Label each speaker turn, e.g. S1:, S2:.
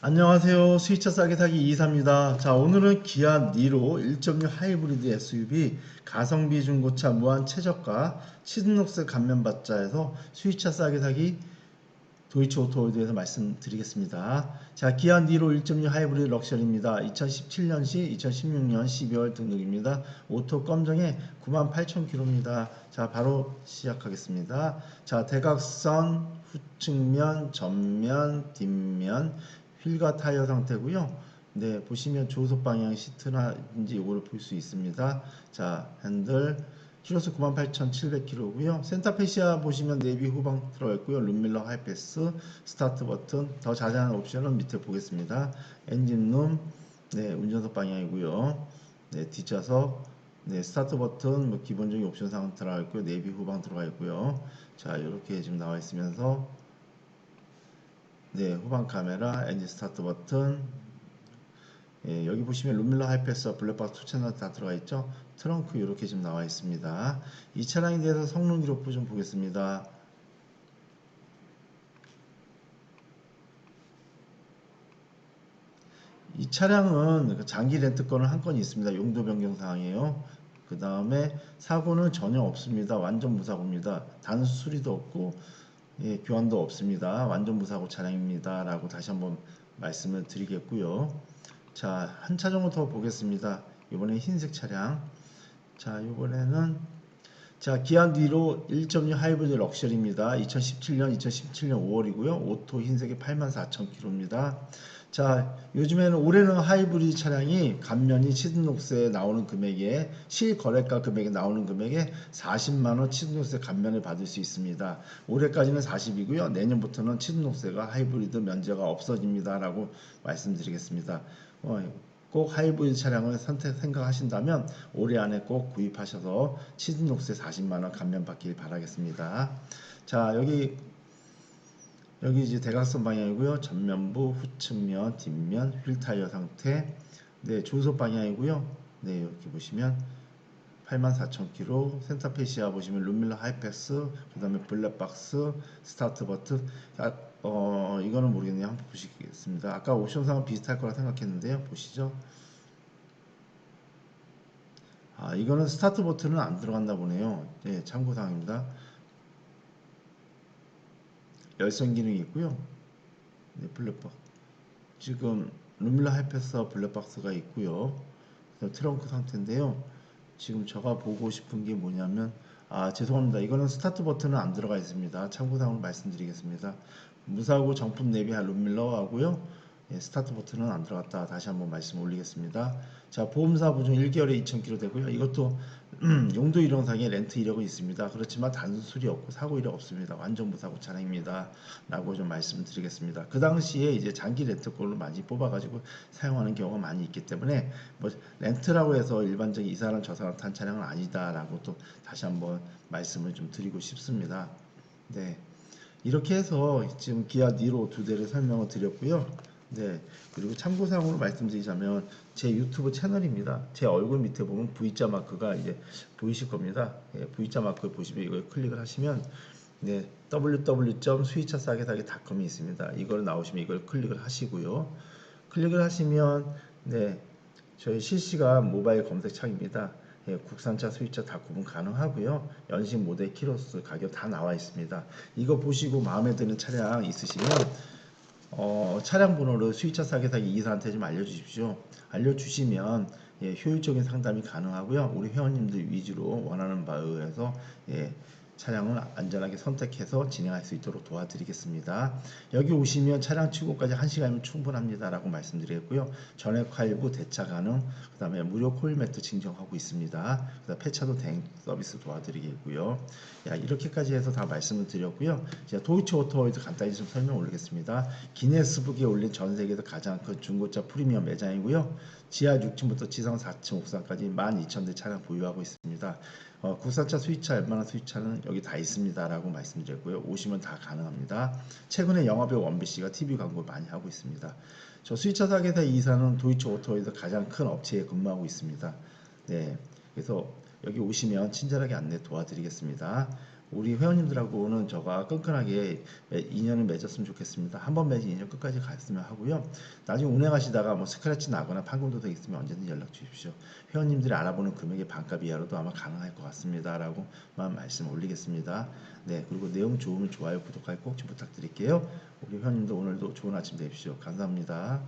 S1: 안녕하세요. 수입차 싸게 사기 이사입니다. 자, 오늘은 기아 니로 1.6 하이브리드 SUV 가성비 중고차 무한 최저가 시드녹스 감면받자에서 수입차 싸게 사기 도이치 오토월드에서 말씀드리겠습니다. 자, 기아 니로 1.6 하이브리드 럭셔리입니다. 2017년시 2016년 12월 등록입니다. 오토 검정에 98,000km입니다. 자, 바로 시작하겠습니다. 자, 대각선, 후측면, 전면, 뒷면, 휠과 타이어 상태고요. 네, 보시면 조속 방향 시트나인지 이거를 볼 수 있습니다. 자, 핸들 키로수 98,700km고요. 센터페시아 보시면 내비 후방 들어가 있고요. 룸밀러 하이패스, 스타트 버튼, 더 자세한 옵션은 밑에 보겠습니다. 엔진룸, 네, 운전석 방향이고요. 네, 뒷좌석, 네, 스타트 버튼, 뭐 기본적인 옵션 사항 들어가 있고요. 내비 후방 들어가 있고요. 자, 이렇게 지금 나와 있으면서 네, 후방 카메라, 엔진 스타트 버튼. 예, 여기 보시면 룸밀러 하이패스와 블랙박스 투 채널 다 들어가 있죠. 트렁크 이렇게 지금 나와 있습니다. 이 차량에 대해서 성능 기록부 좀 보겠습니다. 이 차량은 그 장기 렌트권은 한 건이 있습니다. 용도 변경 사항이에요. 그 다음에 사고는 전혀 없습니다. 완전 무사고입니다. 단수 수리도 없고 예, 교환도 없습니다. 완전 무사고 차량입니다. 라고 다시 한번 말씀을 드리겠고요. 자, 한 차 정도 더 보겠습니다. 이번에 흰색 차량. 자, 이번에는 자, 기아 뒤로 1.6 하이브리드 럭셔리입니다. 2017년 2017년 5월이고요. 오토 흰색이 84,000km입니다. 자, 요즘에는 올해는 하이브리드 차량이 감면이 치드녹스에 나오는 금액에 실거래가 금액에 나오는 금액에 40만 원 치드녹스 감면을 받을 수 있습니다. 올해까지는 40이고요. 내년부터는 치드녹스가 하이브리드 면제가 없어집니다 라고 말씀드리겠습니다. 어, 꼭 하이브리드 차량을 선택 생각하신다면 올해 안에 꼭 구입하셔서 치즈녹스에 40만 원 감면 받길 바라겠습니다. 자 여기 여기 이제 대각선 방향이고요. 전면부, 후측면, 뒷면, 휠 타이어 상태. 네, 조속 방향이고요. 네, 이렇게 보시면 84,000km, 센터페시아 보시면 룸밀러 하이패스, 그 다음에 블랙박스, 스타트 버튼. 아, 어, 이거는 모르겠네요. 한번 보시겠습니다. 아까 옵션상은 비슷할 거라 생각했는데요. 보시죠. 아, 이거는 스타트 버튼은 안 들어간다 보네요. 네, 참고사항입니다. 열선 기능이 있고요. 네, 블랙박스. 지금 룸밀러 하이패스와 블랙박스가 있고요. 트렁크 상태인데요. 지금 제가 보고 싶은 게 뭐냐면 아 죄송합니다. 이거는 스타트 버튼은 안 들어가 있습니다. 참고사항을 말씀드리겠습니다. 무사고 정품 내비할 룸밀러 하고요. 예, 스타트 버튼은 안 들어갔다. 다시 한번 말씀 올리겠습니다. 자, 보험사 보증 1개월에 2,000km 되고요. 이것도 음, 용도 이력상에 렌트 이력은 있습니다. 그렇지만 단순 수리 없고 사고 이력 없습니다. 완전 무사고 차량입니다. 라고 좀 말씀드리겠습니다. 그 당시에 이제 장기 렌트권을 많이 뽑아가지고 사용하는 경우가 많이 있기 때문에 뭐 렌트라고 해서 일반적인 이 사람 저 사람 탄 차량은 아니다라고 또 다시 한번 말씀을 좀 드리고 싶습니다. 네. 이렇게 해서 지금 기아 니로 두 대를 설명을 드렸고요. 네. 그리고 참고사항으로 말씀드리자면 제 유튜브 채널입니다. 제 얼굴 밑에 보면 V자 마크가 이제 보이실 겁니다. 예, V자 마크 보시면 이걸 클릭을 하시면 네, www.수위차싸게사게.com이 있습니다. 이걸 나오시면 이걸 클릭을 하시고요. 클릭을 하시면 네, 저희 실시간 모바일 검색창입니다. 예, 국산차, 수입차 다 구분 가능하고요. 연식 모델, 키로수, 가격 다 나와 있습니다. 이거 보시고 마음에 드는 차량 있으시면 어, 차량 번호를 수입차 사계사기 이사한테 좀 알려주십시오. 알려주시면 예, 효율적인 상담이 가능하고요. 우리 회원님들 위주로 원하는 바에 의해서 예, 차량을 안전하게 선택해서 진행할 수 있도록 도와드리겠습니다. 여기 오시면 차량 출고까지 1시간이면 충분합니다. 라고 말씀드리겠고요. 전액 할부 대차 가능, 그 다음에 무료 코일 매트 증정하고 있습니다. 그 다음 폐차도 대행 서비스 도와드리겠고요. 야, 이렇게까지 해서 다 말씀을 드렸고요. 제가 도이치 오토월드 간단히 좀 설명 올리겠습니다. 기네스북에 올린 전 세계에서 가장 큰 중고차 프리미엄 매장이고요. 지하 6층부터 지상 4층 옥상까지 12,000대 차량 보유하고 있습니다. 어, 국산차, 수입차, 웬만한 수입차는 여기 다 있습니다라고 말씀드렸고요. 오시면 다 가능합니다. 최근에 영화배우 원비 씨가 TV 광고 많이 하고 있습니다. 저 수입차 사계사 이사는 도이치 오토에서 가장 큰 업체에 근무하고 있습니다. 네, 그래서 여기 오시면 친절하게 안내 도와드리겠습니다. 우리 회원님들하고는 저가 끈끈하게 매- 인연을 맺었으면 좋겠습니다. 한 번 맺은 인연 끝까지 갔으면 하고요. 나중에 운행하시다가 뭐 스크래치 나거나 판금도둑 있으면 언제든지 연락 주십시오. 회원님들이 알아보는 금액의 반값 이하로도 아마 가능할 것 같습니다라고만 말씀 올리겠습니다. 네, 그리고 내용 좋으면 좋아요, 구독하기 꼭 좀 부탁드릴게요. 우리 회원님들 오늘도 좋은 아침 되십시오. 감사합니다.